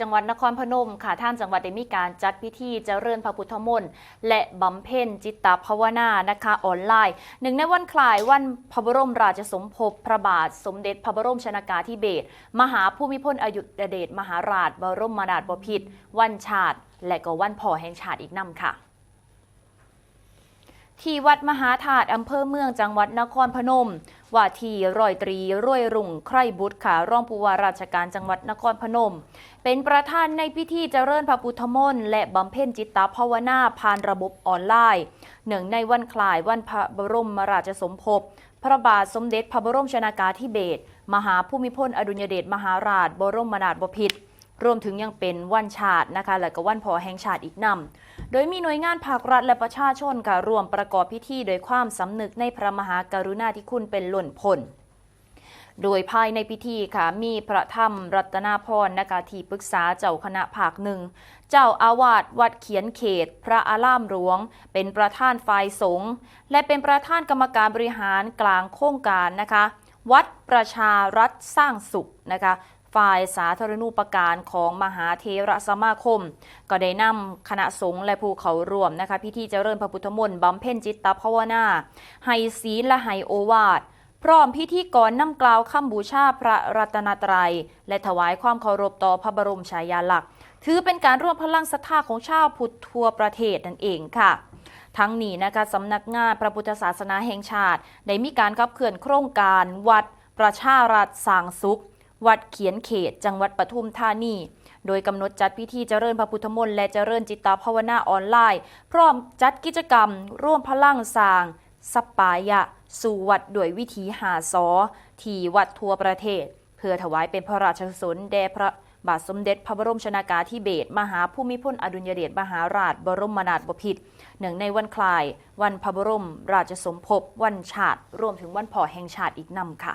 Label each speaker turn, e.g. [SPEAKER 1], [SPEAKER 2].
[SPEAKER 1] จังหวัดนครพนมค่ะท่านจังหวัดได้มีการจัดพิธีเจริญพระพุทธมนต์และบำเพ็ญจิตตภาวนานะคะออนไลน์หนึ่งในวันคลายวันพระบรมราชสมภพพระบาท สมเด็จพระบรมชนากาธิเบศรมหาภูมิพลอยุธเดชมหาราช บรมนาถบพิตรวันชาติ และก็วันพ่อแห่งชาติอีกนำค่ะที่วัดมหาธาตุอำเภอเมืองจังหวัดนครพนม ว่าที่ร้อยตรีร้วยรุ่งไคร่บุตรค่ะรองผู้ว่าราชการจังหวัดนครพนม เป็นประธานในพิธีเจริญพระพุทธมนต์และบำเพ็ญจิตตภาวนาผ่านระบบออนไลน์เนื่องในวันคล้ายวันพระบรมราชสมภพพระบาทสมเด็จพระบรมชนากาธิเบศรมหาภูมิพลอดุลยเดชมหาราช บรมนาถบพิตร รวมถึงยังเป็นวันชาตินะคะและก็วันพอแห่งชาติอีกนำโดยมีหน่วยงานภาครัฐและประชาชนค่ะร่วมประกอบพิธีโดยความสำนึกในพระมหากรุณาธิคุณเป็นหล้นพ้นโดยภายในพิธีค่ะมีพระธรรมรัตนาพรนะคะที่ปรึกษาเจ้าคณะภาคหนึ่ง เจ้าอาวาสวัดเขียนเขต พระอารามหลวง เป็นประธานฝ่ายสงฆ์และเป็นประธานกรรมการบริหารกลางโครงการนะคะ วัดประชารัฐสร้างสุขนะคะ ฝ่ายสาธารณูปการของมหาเทระสมาคม ก็ได้นำคณะสงฆ์และผู้เขาร่วมนะคะพิธีเจริญพระพุทธมนต์บำเพ็ญจิตตภาวนาให้ศีลและให้โอวาทพร้อมพิธีกรนำกล่าวคำบูชาพระรัตนตรัย และถวายความเคารพต่อพระบรมฉายาลักษณ์ ถือเป็นการร่วมพลังศรัทธาของชาวพุทธทั่วประเทศนั่นเองค่ะ ทั้งนี้นะคะสำนักงานพระพุทธศาสนาแห่งชาติ ได้มีการขับเคลื่อนโครงการวัดประชารัฐสางสุข วัดเขียนเขต จังหวัดปทุมธานี โดยกำหนดจัดพิธีเจริญพระพุทธมนต์และเจริญจิตตภาวนาออนไลน์ พร้อมจัดกิจกรรม ร่วมพลังสร้างสปายะ สู่วัดด้วยวิธีหาซอที่วัดทั่วประเทศ เพื่อถวายเป็นพระราชกุศลแด่พระบาทสมเด็จพระบรมชนากาธิเบศรมหาภูมิพลอดุลยเดชมหาราชบรมนาถบพิตรเนื่องในวันคลาย วันพระบรมราชสมภพวันชาติ รวมถึงวันพ่อแห่งชาติอีกนำค่ะ